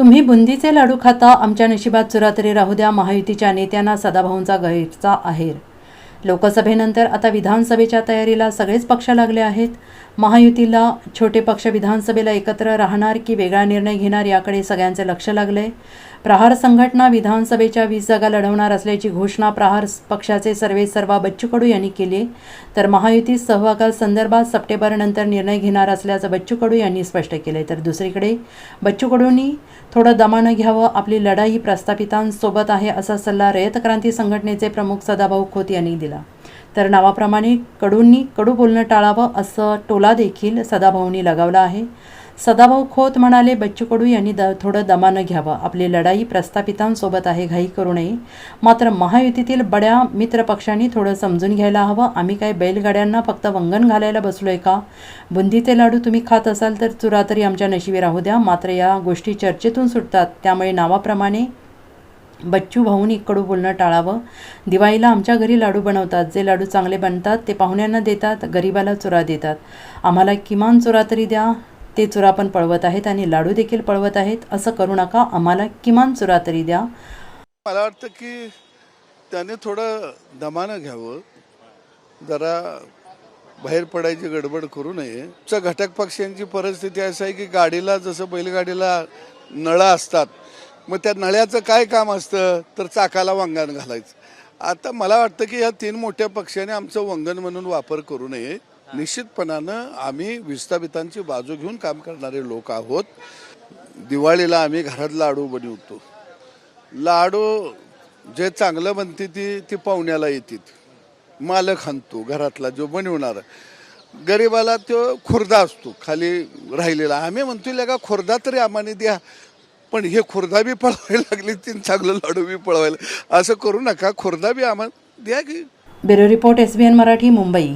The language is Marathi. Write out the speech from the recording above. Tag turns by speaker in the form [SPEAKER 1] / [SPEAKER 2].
[SPEAKER 1] तुम्ही बुंदीचे लाडू खाता आमच्या नशिबात चुरा तरी राहू द्या महायुतीच्या नेत्यांना सदाभाऊंचा गैरचा आहेर. लोकसभेनंतर आता विधानसभेच्या तयारीला सगळेच पक्ष लागले आहेत. महायुतीला छोटे पक्ष विधानसभेला एकत्र राहणार की वेगळा निर्णय घेणार याकडे सगळ्यांचे लक्ष लागले. प्रहार संघटना विधानसभेच्या वीस जागा लढवणार असल्याची घोषणा प्रहार पक्षाचे सर्वे सर्वा बच्चू कडू यांनी केली तर महायुतीत सहभागासंदर्भात सप्टेंबरनंतर निर्णय घेणार असल्याचं बच्चू कडू यांनी स्पष्ट केले तर दुसरीकडे बच्चू कडूंनी थोडं दमानं घ्यावं आपली लढाई प्रस्थापितांसोबत आहे असा सल्ला रयत क्रांती संघटनेचे प्रमुख सदाभाऊ खोत यांनी दिला. तर नावाप्रमाणे कडूंनी कडू बोलणं टाळावं असं टोला देखील सदाभाऊंनी लगावला आहे. सदाभाऊ खोत म्हणाले बच्चू कडू यांनी द थोडं दमानं घ्यावं. आपली लढाई प्रस्थापितांसोबत आहे घाई करू नये. मात्र महायुतीतील बड्या मित्रपक्षांनी थोडं समजून घ्यायला हवं. आम्ही काय बैलगाड्यांना फक्त वंगण घालायला बसलोय का? बुंदीचे लाडू तुम्ही खात असाल तर चुरा तरी आमच्या नशिबी राहू द्या. मात्र या गोष्टी चर्चेतून सुटतात. त्यामुळे नावाप्रमाणे बच्चू भाऊनी इकडू बोलणं टाळावं. दिवाळीला आमच्या घरी लाडू बनवतात. जे लाडू चांगले बनतात ते पाहुण्यांना देतात गरिबाला चुरा देतात. आम्हाला किमान चुरा तरी द्या. ते चुरा पण पळवत आहेत आणि लाडू देखील पळवत आहेत. असं करू नका आम्हाला किमान चुरा तरी द्या.
[SPEAKER 2] मला वाटतं की त्याने थोडं दमानं घ्यावं. जरा बाहेर पडायची गडबड करू नये. च घटक पक्षांची परिस्थिती अशी आहे की गाडीला जसं बैलगाडीला नळं असतात मग त्या नळ्याचं काय काम असतं? तर चाकाला वंगण घालायचं. आता मला वाटतं की या तीन मोठ्या पक्षाने आमचं वंगण म्हणून वापर करू नये. निश्चितपणानं आम्ही विस्थापितांची बाजू घेऊन काम करणारे लोक आहोत. दिवाळीला आम्ही घरात लाडू बनवतो. लाडू जे चांगलं बनते ती ती पाहुण्याला येतात. मालक आणतो घरातला जो बनवणार. गरिबाला तो खुर्दा असतो खाली राहिलेला. आम्ही म्हणतो का खुर्दा तरी आम्हाला द्या. पण हे खुर्दा बी पळवायला लागली तीन चांगलं लाडू बी पळवायला. असं करू नका खुर्दा बी आम्हाला द्या की.
[SPEAKER 1] Bureau report S B N Marathi Mumbai.